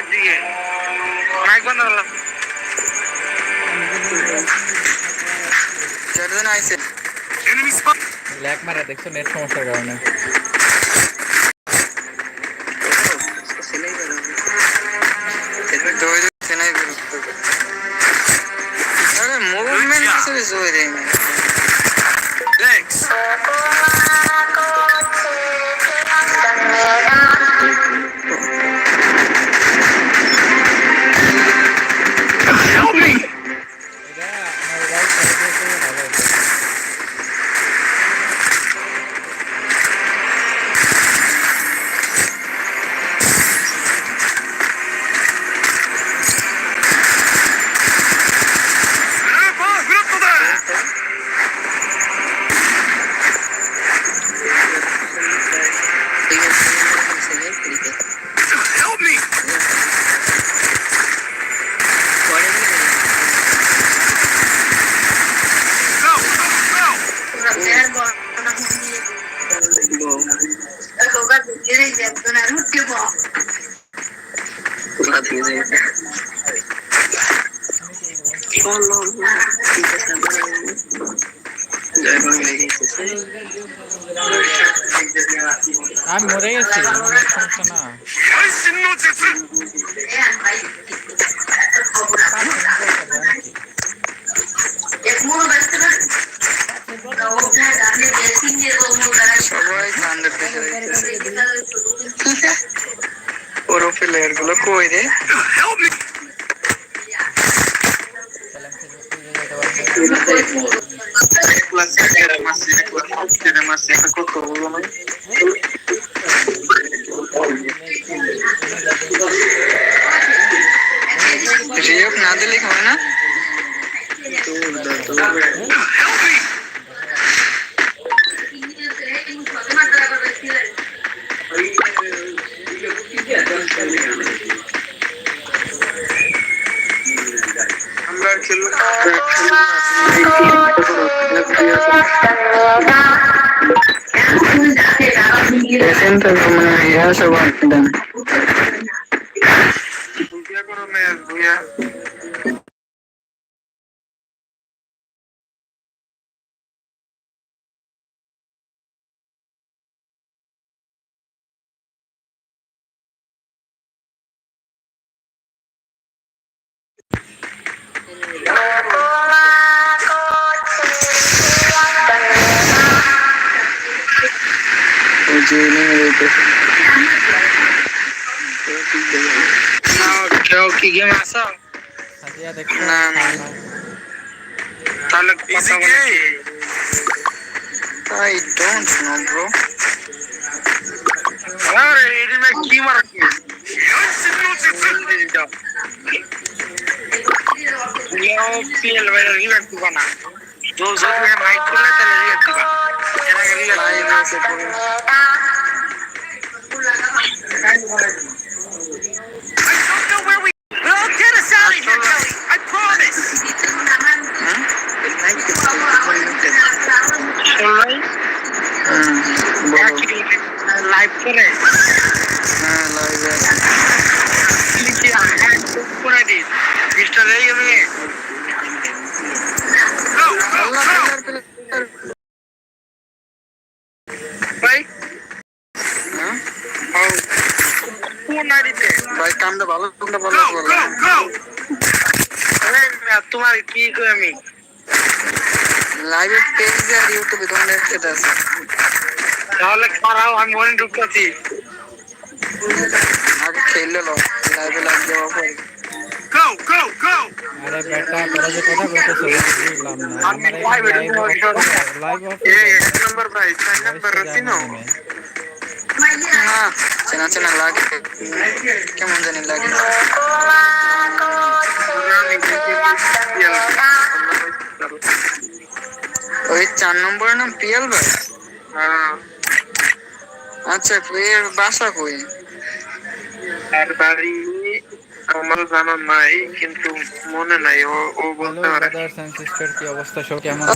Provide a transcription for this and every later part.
ভাই কয়টার দিকে মাইক বন্ধ করলাম চারজন আইছে Enemy spot. ল্যাগ মারা দেখছো নেট সমস্যার কারণে Abi oraya yatıyor. Konuşsana. ஒரு பிள்ளையர்களை கோயிலே Plus, era uma cena, era uma cena que eu tô, né? Me. রিয়ক না দিলে হবে না Help me. আমরা খেলব সেন্টার মানে ইয়া সব দেন Sige, masa. Hadiah dek. Talag pasa ko. I don't know, bro. अरे एडी में की मर गई ये पीएल वाला रिवेट बना दो सौ লাইভ করে। হ্যাঁ লাইভে লিখে হ্যাঁ বুক করে দিস মিস্টার ভাই কামটা ভালো কামটা ভালো তোমার কি আমি? লাইভে পেজে আর ইউটিউবে তোমার একসাথে আছে? তাহলে খারাপ আমি মনে ঢুকতেছি। আগে খেললে লো লাইভে লাইভ দেওয়া পরে। Go, go, go! আরে বেটা তোরা যে কথা বলতেছো বুঝলাম না। আমি লাইভ লাইভ এক নম্বর ভাই নম্বর চিনো না চেনা চেনা লাগে। কেমন জানি লাগে। ওই চার নম্বরের নাম পিয়াল ভাই? হ্যাঁ। আচ্ছা এর বাসা কই? আর বাড়ি আমার জানা নাই কিন্তু মনে নাই ও ও বলতে পারে। ব্রাদার্স এন্ড সিস্টার কি অবস্থা? সব কেমন লা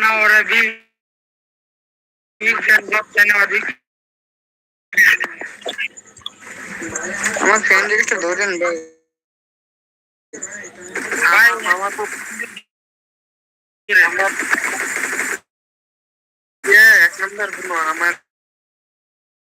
na hora de আমার ফ্যামিলিকে ধরেন ভাই। আমার তো এক নম্বর আমার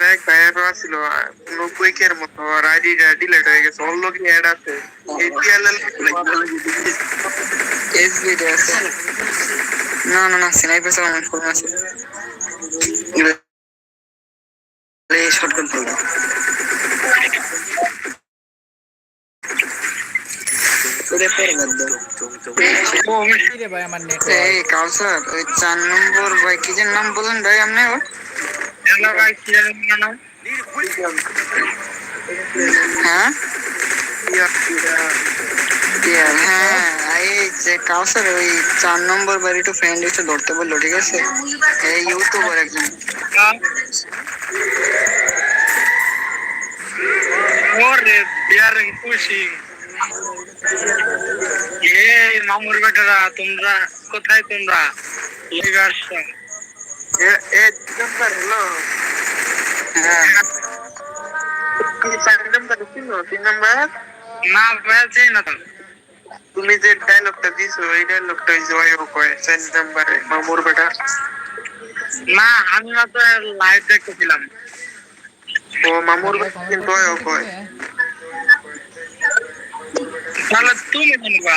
এক ভাইয়ের ছিল নব্বই কের মতো আর আইডি ডিলেট হয়ে গেছে ওর লোক অ্যাড আছে। আছে। না না না স্নাইপার ফোন আছে কি রে ভাই আমার এই কাউসার ওই চার নম্বর ভাই কি যেন নাম বলেন ভাই আপনি ওর হ্যালো ভাই কি জানেন না নাম হ্যাঁ পিয়ার হ্যাঁ এই যে কাউসার ওই চার নম্বর বাড়ি একটু ফ্রেন্ড একটু ধরতে বলল ঠিক আছে এই ইউটিউবার একজন ওরে বিয়ার খুশি এই মামুর বেটারা তোমরা কোথায় তোমরা লেগে আসছো হ্যাঁ। নাম্বার না ভাই চাই না তুমি যে ডায়লগটা দিছো এই ডায়লগটা ওই জয় কয় চার নাম্বারে মামুর বেটা। না আমি মাত্র লাইভ দেখতেছিলাম। ও মামুর বেটা কিন্তু কয়। তাহলে তুমি জানবা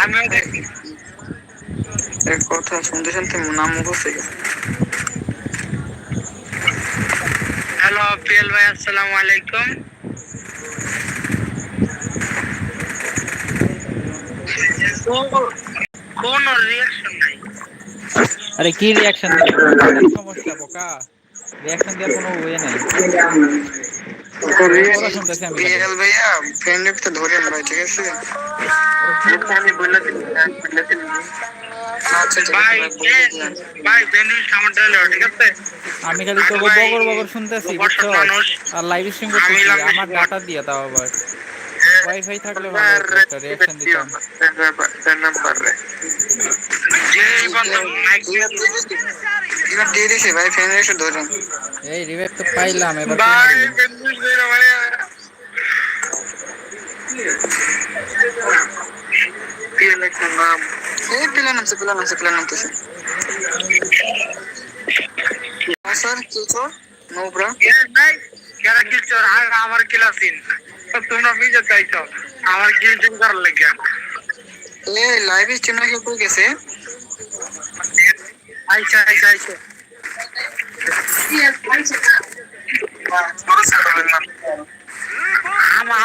আমিও দেখি। এর কথা শুনতে শুনতে নাম মুখস্থ হ্যালো পিএল ভাই আসসালামু আলাইকুম। কোন রিয়াকশন নাই? আরে কি রিঅ্যাকশন সমস্যা বোকা। রিঅ্যাকশন দেওয়ার কোনো ওয়ে নাই। আমি খালি তো বগর বগর শুনতেছি আর লাইভ স্ট্রিম করতেছি, আমার ডাটা দিয়ে তাও আবার। ওয়াইফাই থাকলে ভালো একটা রিঅ্যাকশন দিতাম। এবার দিয়ে দিছি ভাই ফ্রেন্ড একটু ধরেন এই রিভাইভ তো পাইলাম এবার? নাম এই স্যার কি তো নো ব্রা যারা আর আমার কিলাসিন তোমরা মিজে চাইছো আমার কিলচুন করার লাগিয়া। এ লাইভ স্ট্রিম নাকি কই গেছে?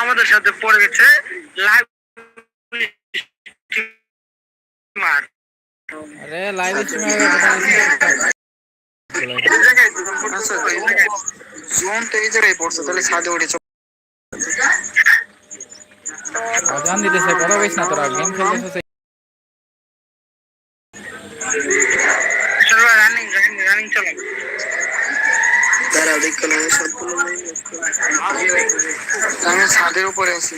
আমাদের সাথে পড়ে গেছে লাইভ মার আরে লাইভ স্ট্রিমে আচ্ছা জোন তো এই জায়গায় পড়ছে তাহলে ছাদে উঠেছে। অজান দিতেছে কথা না তোরা গেম আমি ছাদের উপরে আছি।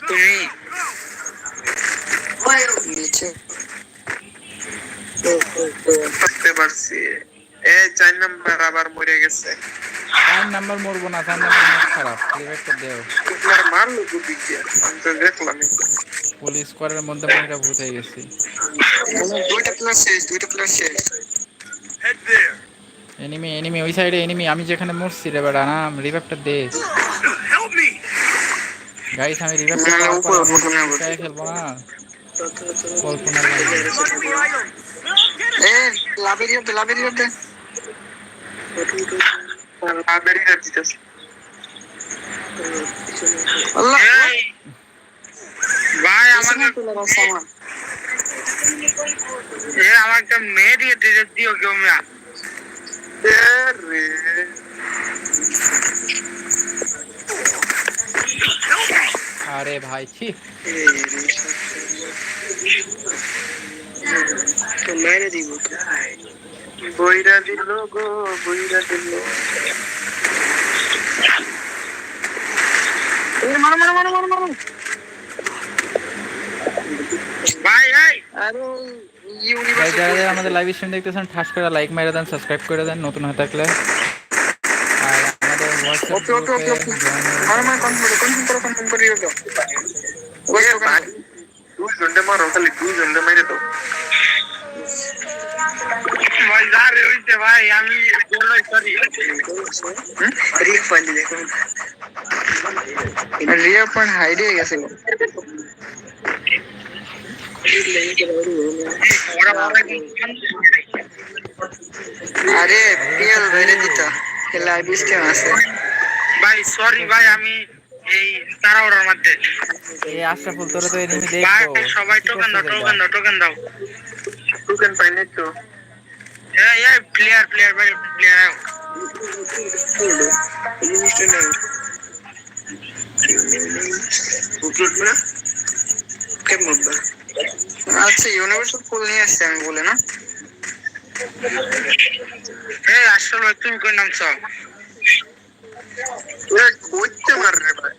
তুমি? নিচে। বুঝতে পারছি। এ চার নাম্বার আবার মরে গেছে। টাইম নাম্বার মরবো না টাইম নাম্বার মুখ খারাপ। রিভাইভটা দেও। তোমার মারলো গুদি দিয়ে আমি তো দেখলাম পুলিশ স্কোয়াডের মধ্যে ভূত হয়ে গেছি। দুইটা প্লাস শেষ দুইটা প্লাস শেষ। Head there. এনিমি এনিমি ওই সাইডে এনিমি আমি যেখানে মরছি রে বেড়া না রিভাইভটা দে. গাইস আমি রিভাইভটা পাওয়ার খেলব না। কল্পনা এ লাইব্রেরি দিতেছে আল্লাহ ভাই আমাকে পিছনে চলে গেছে আমার এ আমাকে মেয়ে দিয়ে দিতে দিও কেউ মিয়া রে আরে ভাই ছি তো মেরে দিব তো বইরা দিল গো বইরা দিল। মারো মারো মারো মারো মারো। ভাই এই আরে যারা যারা আমাদের লাইভ স্ট্রিম দেখতেছেন ঠাস করে লাইক মেরে দেন সাবস্ক্রাইব করে দেন নতুন হয়ে থাকলে। আর আমাদের হোয়াটসঅ্যাপ ওকে ওকে ওকে ওকে। গ্রুপে মারো মারো কনফার্ম কনফার্ম করো কনফার্ম করে দিও ওই ভাই দুই জন্ডে মারো খালি দুই জন্ডে মেরে দাও। ভাই হইছে ভাই আমি বলই সরি রিয়া ফাইল দেখো রিয়া পয়েন্ট হাইডে গেছিল ওরা ওরা আরে পিএল বেড়ে দিত। লাইভ স্ট্রিম আছে। ভাই সরি ভাই আমি এই তাড়াহুড়োর মধ্যে। এই আশরাফুল তোরা তো এনিমি ভাই সবাই টোকেন দাও টোকেন? দাও টোকেন দাও। টোকেন পাই নাই তো এই এই প্লেয়ার প্লেয়ার ভাই প্লেয়ার আচ্ছা ইউনিভার্সাল ফুল নিয়ে আসছি আমি বলে না এই আসলে তুমি কই নামছ এ কইতে মার রে ভাই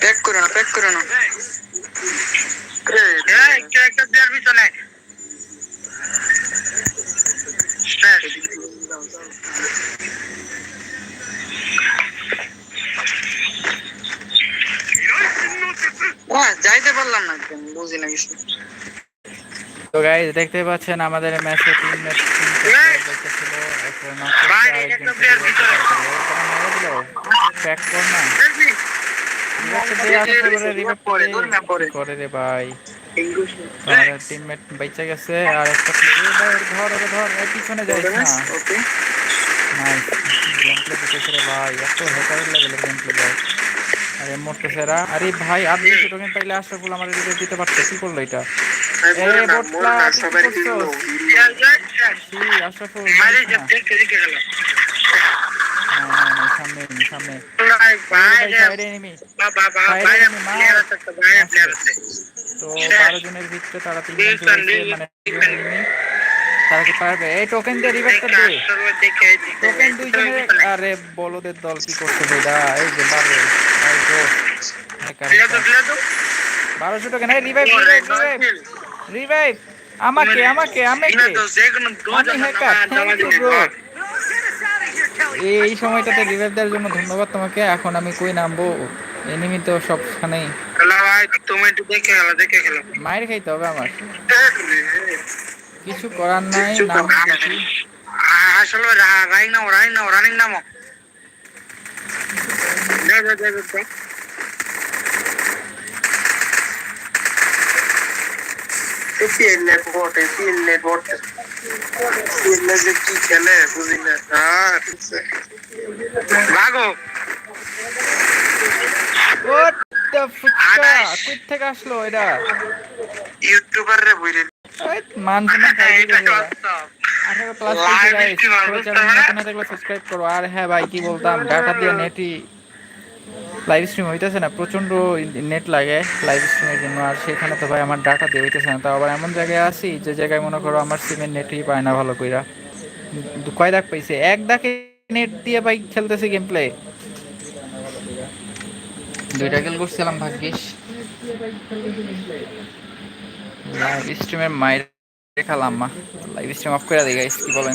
প্যাক করো না প্যাক করো না যাইতে পারলাম না বুঝি না কিছু তো গাইস দেখতে পাচ্ছেন আমাদের ম্যাচে তিন ম্যাচ ছিল একটা একটা ভিতরে। কর না। করে রে ভাই। আমার টিমমেট বেঁচে গেছে আর একটা player- এ ধর ধর পিছনে যাইস না। ওকে নাইস গেম প্লে দিতেছে রে ভাই এত হ্যাকারের লেভেলের গেম প্লে ভাই। আরে মরতেছে এরা আরে ভাই আর দুশো টোকেন পাইলে আমার রিভিউ দিতে পারতো কি করল এটা? এ বটলা, কি করছ? আশরাফুল মারি গেল। সামনে। তো বারো জনের ভিতরে তারা তিনজন মানে কি পারবে এই টোকেন দিয়ে টোকেন দুইজনের আরে বলদের দল কি করছে এই যে তো। বারোশো টোকেন এই রিভাইভ রিভাইভ রিভাইভ আমাকে আমাকে আমি এই সময়টাতে রিভাইভ দেওয়ার জন্য ধন্যবাদ তোমাকে। এখন আমি কই নামবো এনিমি তো সবখানেই। হ্যালো ভাই, তুমি একটু দেখে খেলো, দেখে খেলো। মায়ের খাইতে হবে আমার। কিছু করার নাই নাম আসলে রা- রাইং নাও রাইং নাও রানিং নামো। তো পিএলএ বটে পিএলএ বটে। পিএলএ যে কি খেলে বুঝি না। ভাগো থেকে আসলো এটা? ইউটিউবার রে বুঝলি মান? নতুন হয়ে? সাবস্ক্রাইব করো। আর হ্যাঁ ভাই কি বলতাম? ডাটা দিয়ে নেটই লাইভ স্ট্রিম হইতেছে না প্রচণ্ড নেট লাগে লাইভ স্ট্রিমের জন্য। আর সেখানে তো ভাই আমার ডাটা দিয়ে হইতেছে না। তাও আবার এমন জায়গায় আছি যে জায়গায় মনে করো আমার সিমের নেটই পায় না ভালো কইরা। কয় দাগ পাইছে? এক দাগে নেট দিয়ে ভাই খেলতেছে গেম প্লে দুইটা খেল করছিলাম, ভাগ্যিস। লাইভ স্ট্রিমের মায়ের দেখালাম মা লাইভ স্ট্রিম অফ করে দিই গাইস কি বলেন?